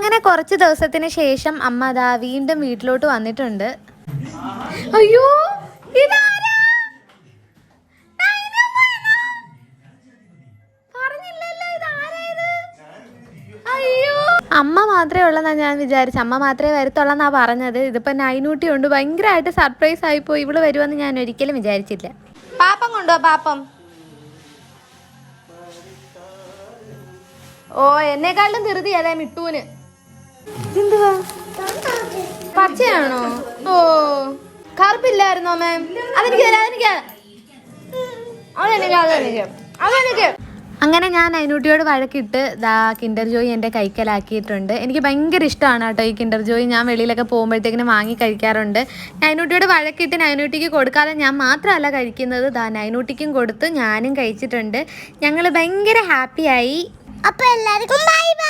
അങ്ങനെ കുറച്ച് ദിവസത്തിന് ശേഷം അമ്മ അതാ വീണ്ടും വീട്ടിലോട്ട് വന്നിട്ടുണ്ട്. അയ്യോ അമ്മ മാത്രമേ ഉള്ളെന്നാ ഞാൻ വിചാരിച്ച. അമ്മ മാത്രമേ വരത്തുള്ളെന്നാ പറഞ്ഞത്. ഇതിപ്പോ നൈനൂട്ടി ഉണ്ട്. ഭയങ്കരമായിട്ട് സർപ്രൈസ് ആയിപ്പോയി. ഇവൾ വരുമെന്ന് ഞാൻ ഒരിക്കലും വിചാരിച്ചില്ല. പാപ്പം കൊണ്ടോ പാപ്പം. ഓ എന്നെക്കാളും ധൃതി അതെ മിട്ടൂന്. പച്ചയാണോ? ഓ. കറുപ്പില്ലായിരുന്നോ മാം അതെനിക്ക് തരാം അതെനിക്ക് അതെനിക്ക് അതെനിക്ക് അതെനിക്ക് അങ്ങനെ ഞാൻ അതിനുട്ടിയോട് വഴക്കിട്ട് ദാ കിൻഡർ ജോയി എന്റെ കൈക്കലാക്കിയിട്ടുണ്ട്. എനിക്ക് ഭയങ്കര ഇഷ്ടമാണ് കേട്ടോ ഈ കിൻഡർ ജോയി ഞാൻ വെളിയിലൊക്കെ പോകുമ്പോഴത്തേക്കിനും വാങ്ങി കഴിക്കാറുണ്ട്. നൈനൂട്ടിയോട് വഴക്കിട്ട് നൈനൂട്ടിക്ക് കൊടുക്കാതെ ഞാൻ മാത്രമല്ല കഴിക്കുന്നത്. ദാ നൈനൂട്ടിക്കും കൊടുത്ത് ഞാനും കഴിച്ചിട്ടുണ്ട്. ഞങ്ങൾ ഭയങ്കര ഹാപ്പിയായി. അപ്പോൾ എല്ലാവർക്കും ബൈ ബൈ